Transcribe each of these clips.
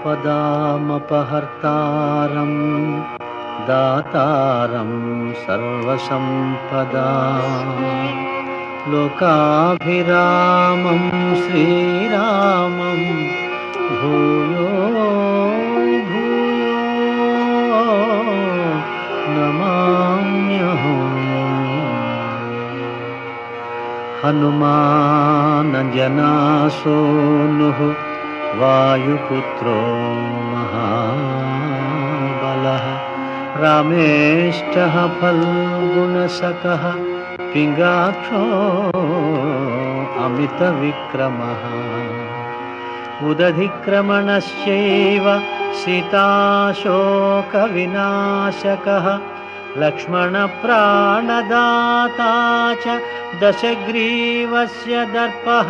आपदामपहर्तारं दातारं सर्वसम्पदा लोकाभिरामं श्रीरामं भूयो भूयो नमाम्यहम् हनुमानजनासूनुः वायुपुत्रो महाबलः। रामेष्टः फल्गुणसकः पिङ्गाक्षो अमितविक्रमः। उदधिक्रमणश्चैव सीताशोकविनाशकः। लक्ष्मणप्राणदाता च दशग्रीवस्य दर्पः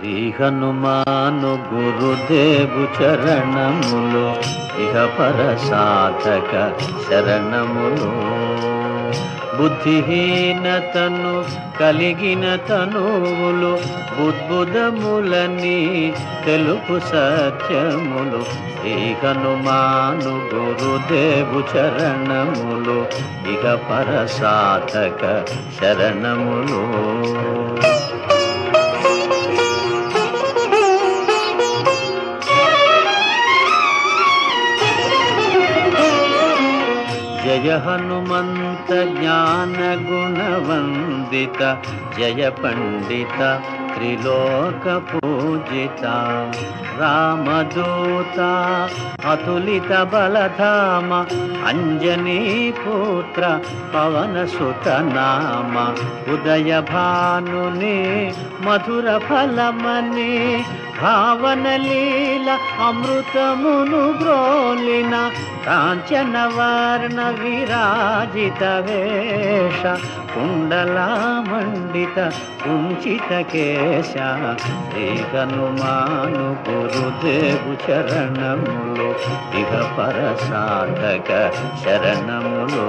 శ్రీ హనుమాను గురుదేవు చరణములు ఇహ పర సాధక శరణములు. బుద్ధిహీనతను కలిగిన తనువులు బుద్భుదములని తెలుపు సత్యములు. శ్రీ హనుమాను గురుదేవు చరణములు ఇక పర సాధక శరణములు. జయ హనుమంత జ్ఞాన గుణవందిత జయ పండిత త్రిలోక పూజిత రామదూత అతులిత బలధామ అంజనీ పుత్ర భావన లీల అమృతమును గ్రోలిన కాంచన వర్ణ విరాజిత వేష కుండల మండిత కుంచిత కేశ ఏకనుమాను గురుదేవు చరణములు ఇహ పర సాధక శరణములు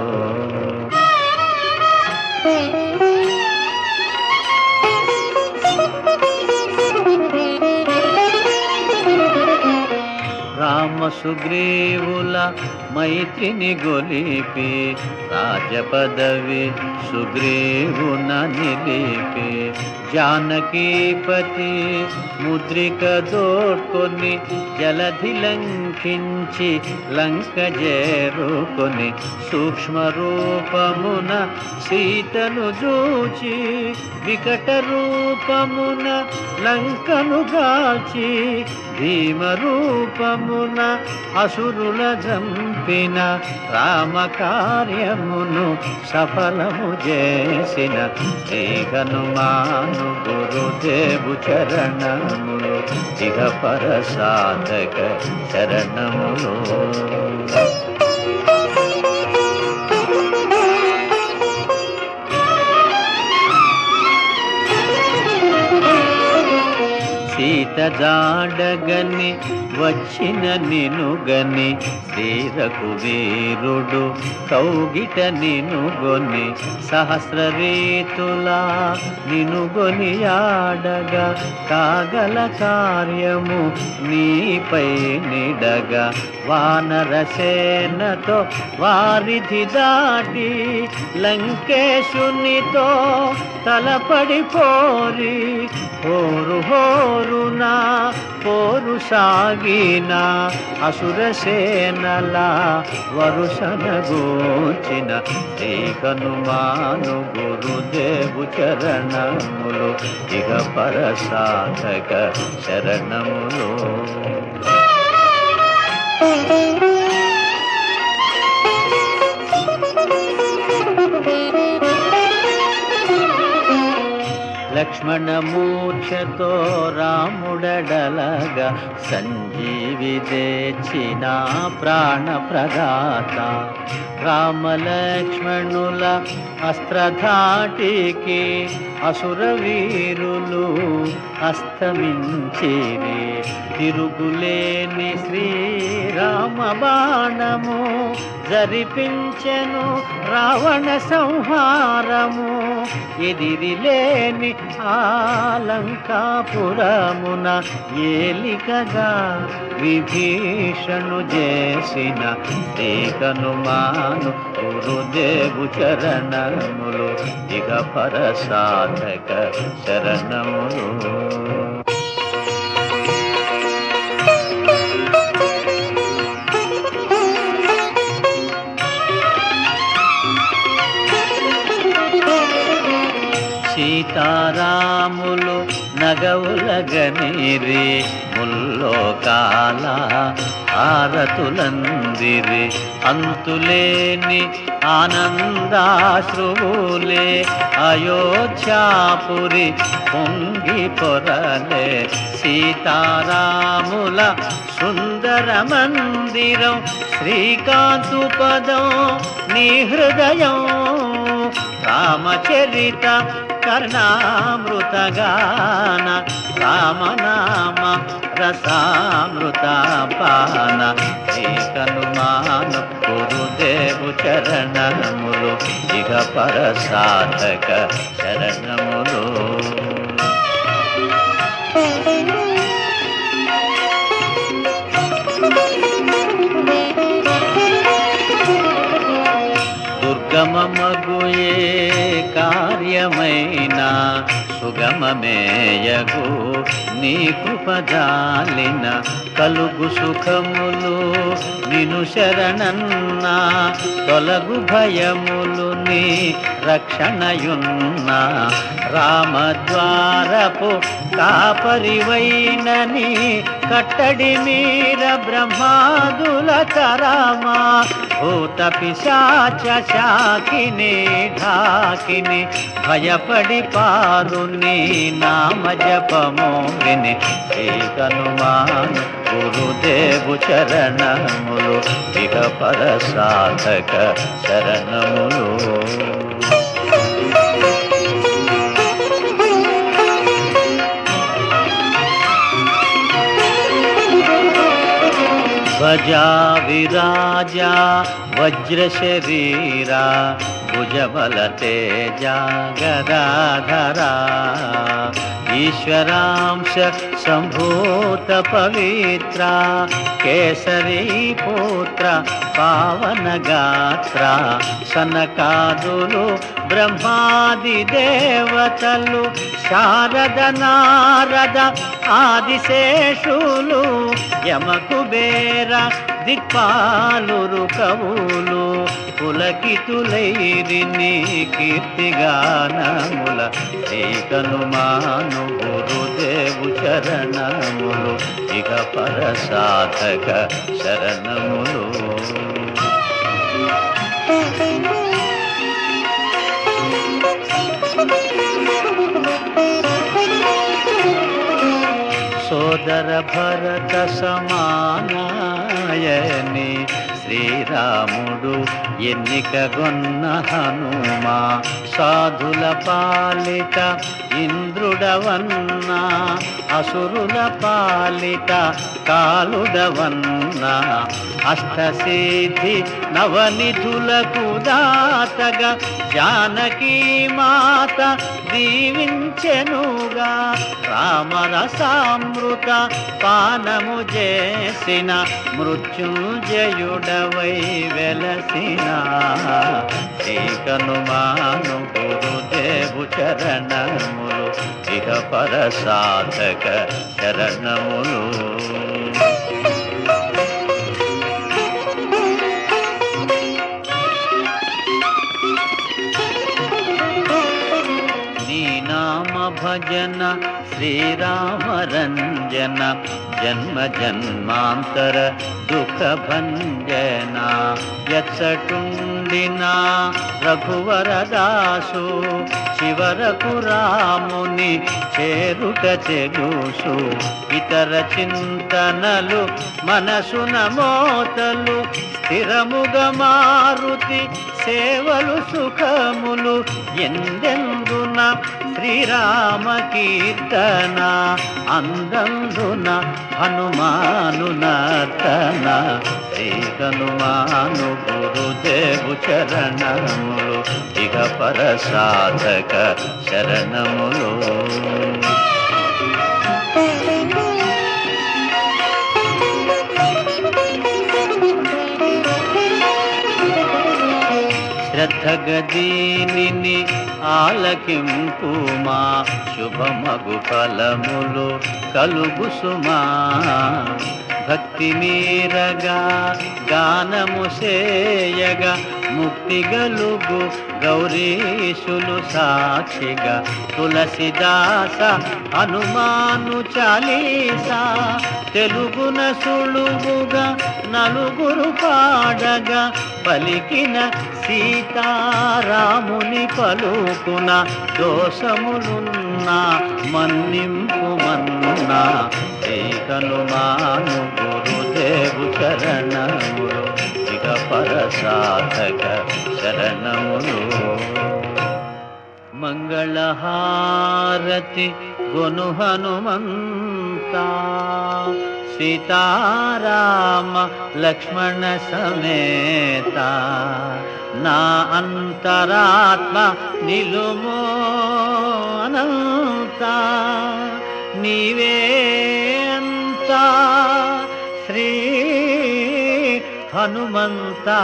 రామ సుగ్రీవుల మైత్రిని గొలిపి రాజపదవి సుగ్రీవున నిలిపి. జానకీపతి ముద్రిక దోడ్కొని జలధి లంకించి లంక చేరుకొని సూక్ష్మ రూపమున సీతను చూచి వికట రూపమున లంకను గాచి భీమ రూపమున అసురుల జంపిన రామ కార్యమును సఫలము చేసిన శ్రీ గురుదేవు చరణములు ఇహ పర సాధక శరణములు జాడగని వచ్చిన నినుగని శ్రీరకు వీరుడు కౌగిట నినుగొని సహస్ర రీతులా నినుగొని ఆడగా కాగల కార్యము నీపై నిడగా వానర సేనతో వారిధి దాటి లంకేశునితో తలపడి పోరి హోరు హోరునా పోరు సాగిన అసురసేనల వరుసన గోచిన శ్రీ హనుమాను గురుదేవు చరణములు ఇక పరసాధక శరణములు. లక్ష్మణమూర్ఛతో రాముడడలగా సంజీవి తెచ్చిన ప్రాణ ప్రదాత రామలక్ష్మణుల అస్త్రధాటికి అసురవీరులు అస్తమించిరి. తిరుగులేని శ్రీరామ బాణము జరిపించెను రావణ సంహారము. ఎదిరిలేని ఆలంకాపురమున ఏలికగా విభీషణు చేసిన హనుమాను గురుదేవు చరణములు ఇక పరసాధక శరణములు సీతారాములు నగవులగనిరి ముల్లోకాల ఆరతులందిరి అంతులేని ఆనందాశ్రువులే అయోధ్యాపురి పొంగి పొరలే. సీతారాముల సుందర మందిరం శ్రీకాంతు పదం నీ హృదయం. రామచరిత కర్ణామృతగాన రామనామ రసామృత పాన శ్రీ గురుదేవు చరణములు ఇక పరసాధక చరణములు కార్యమైనా సుగమమేయగు నీ కృపజాలిన కలుగు సుఖములు నిను శరణన్నా తొలగు భయములు నీ రక్షణయున్నా. రామద్వారపు కాపరివైనని కట్టడి మీర బ్రహ్మాదుల తరామా భూత పిశాచ శాకిని ఢాకిని భయపడి పారు నీ నామ జపము విని ఏకనుమాను గురుదేవు చరణములు ఇక పరసాధక శరణములు ధ్వజా విరాజా వజ్రశరీరా భుజబల తేజ గదాధరా ఈశ్వరాంశ సంభూత పవిత్ర కేసరీ పుత్ర పావన గాత్ర సనకాదులు బ్రహ్మాది దేవతలు శారద నారద ఆదిశేషులు యమకుబేర దిక్పాలురు కవులు పులకితులైరి నీ కీర్తిగానముల శ్రీ హనుమాను గురుదేవు చరణములు ఇక పరసాధక శరణములు. సోదర భరత సమానాయని శ్రీరాముడు ఎన్నికగొన్న హనుమా. సాధుల పాలిత ఇంద్రుడవన్నా అసురుల పాలిత కాలుడవన్నా. అష్టసిద్ధి నవనిధులకు దాతగా జానకీ మాత దీవించెనుగా రామరసామృత పానము చేసిన మృత్యుంజయుడవై వెలసిన. శ్రీకనుమాను గురుదేవు చరణములు ఇక పర సాధక చరణములు. जन्म जन्मांतर दुख भंजना। ఎచ్చటుండిన రఘువరదాసు చివరకు రాముని చేరుట చెగుసు. ఇతర చింతనలు మనసున మోతలు స్థిరముగా మారుతి సేవలు సుఖములు. ఎందెందున శ్రీరామ కీర్తన అందందున హనుమాను నర్తన శ్రీ గురుదేవు చరణములు ఇక పర సాధక శరణములు. శ్రద్ధగదీనిని ఆలకింపుమా శుభమగు ఫలములు కలుగు సుమా భక్తి మీరగా గానము సేయగా ముక్తి గలుగు గౌరీశులు సాక్షిగా తులసిదాస హనుమాను చాలీసా తెలుగున సులువుగా నలుగురు పాడగా పలికిన సీతారాముని పలుకున దోషములున్నా మన్నింపు మన్నా. హనుమాను గురుదేవు చరణములు ఇక పరసాధక శరణములు. మంగళహారతి గొను హనుమంత సీతారామ లక్ష్మణ సమేత. నా అంతరాత్మ నిలుమో అనంత నీవే శ్రీ హనుమంతా.